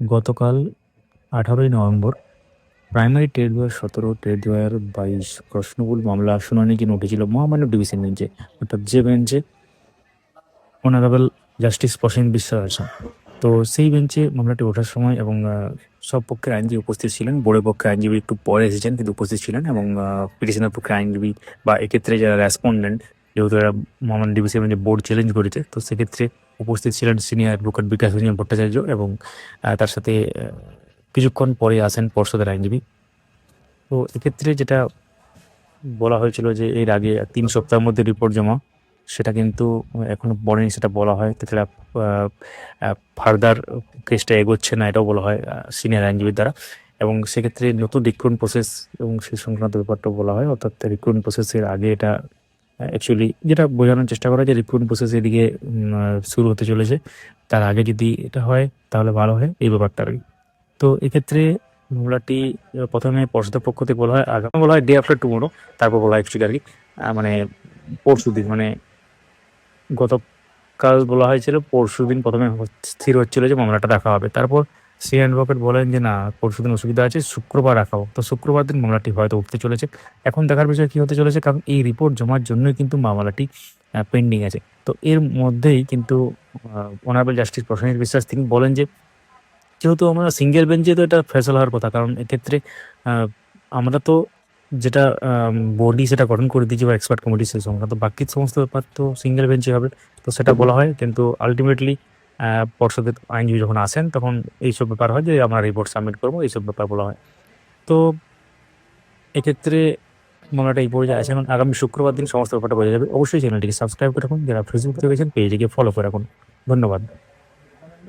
গতকাল আঠারোই November, primary trade দু হাজার সতেরো, ট্রেড দু হাজার বাইশ প্রশ্নবুল মামলা, শুনানি কিনে উঠেছিল মহামান্য ডিভিশন বেঞ্চে, অর্থাৎ যে বেঞ্চে অনারেবল জাস্টিস প্রসেন বিশ্বাস আছেন। তো সেই বেঞ্চে মামলাটি ওঠার সময় এবং সব পক্ষের আইনজীবী উপস্থিত ছিলেন। বোর্ডের পক্ষে আইনজীবী একটু পরে এসেছেন, কিন্তু উপস্থিত ছিলেন এবং পিটিশনের পক্ষে আইনজীবী বা এক্ষেত্রে যারা রেসপন্ডেন্ট যেহেতু এরা মহামান্য ডিভিশন বেঞ্চে বোর্ড চ্যালেঞ্জ করেছে, তো সেক্ষেত্রে উপস্থিত ছিলেন সিনিয়র অ্যাডভোকেট বিকাশ রঞ্জন ভট্টাচার্য এবং তার সাথে কিছুক্ষণ পরে আসেন পর্ষদের আইনজীবী। তো এক্ষেত্রে যেটা বলা হয়েছিল যে এর আগে তিন সপ্তাহের মধ্যে রিপোর্ট জমা, সেটা কিন্তু এখনও পড়েনি, সেটা বলা হয়। তাছাড়া ফার্দার কেসটা এগোচ্ছে না, এটাও বলা হয় সিনিয়র আইনজীবীর দ্বারা। এবং সেক্ষেত্রে নতুন রিক্রুটমেন্ট প্রসেস এবং সেই সংক্রান্ত ব্যাপারটা বলা হয়, অর্থাৎ রিক্রুটমেন্ট প্রসেসের আগে এটা অ্যাকচুয়ালি যেটা বোঝানোর চেষ্টা করা যে রিক্রুটমেন্ট প্রসেস এদিকে শুরু হতে চলেছে। তার আগে যদি এটা হয়, তাহলে ভালো হয় এই ব্যাপারটা আর কি। তো এক্ষেত্রে মামলাটি প্রথমে পর্ষদের পক্ষ থেকে বলা হয়, আগামী বলা হয় ডে আফটার টুমোরো তারপর বলা হয় অ্যাকচুয়ালি আর কি মানে পরশু দিন মানে গতকাল বলা হয়েছিল, পরশু দিন প্রথমে স্থির হচ্ছিল যে মামলাটা দেখা হবে। তারপর সি অ্যাডভোকেট বলেন যে, না পরশু দিন অসুবিধা আছে, শুক্রবার রাখা হোক তো শুক্রবার দিন মামলাটি হয়তো উঠতে চলেছে। এখন দেখার বিষয় কি হতে চলেছে? কারণ এই রিপোর্ট জমার জন্যই কিন্তু মামলাটি পেন্ডিং আছে। তো এর মধ্যেই কিন্তু অনারেবল জাস্টিস প্রসেনজিৎ বিশ্বাস তিনি বলেন যে, যেহেতু আমরা সিঙ্গেল বেঞ্চে তো এটা ফেসলা হওয়ার কথা, কারণ এক্ষেত্রে আমরা তো যেটা বডি সেটা গঠন করে দিয়েছি বা এক্সপার্ট কমিটি সেই সংক্রান্ত বাকি সমস্ত ব্যাপার তো সিঙ্গেল বেঞ্চে হবে। তো সেটা বলা হয়, কিন্তু আলটিমেটলি পর্ষদের আইনজীবী যখন আসেন তখন এইসব ব্যাপার হয় যে আমরা রিপোর্ট সাবমিট করব, এইসব ব্যাপার বলা হয়। তো এক্ষেত্রে মামলাটা এই পর্যায়ে আছে এখন আগামী শুক্রবার দিন সমস্ত ব্যাপারটা বোঝা যাবে। অবশ্যই চ্যানেলটিকে সাবস্ক্রাইব করে রাখুন। যারা ফেসবুক থেকে গেছেন পেজটিকে ফলো করে রাখুন। ধন্যবাদ।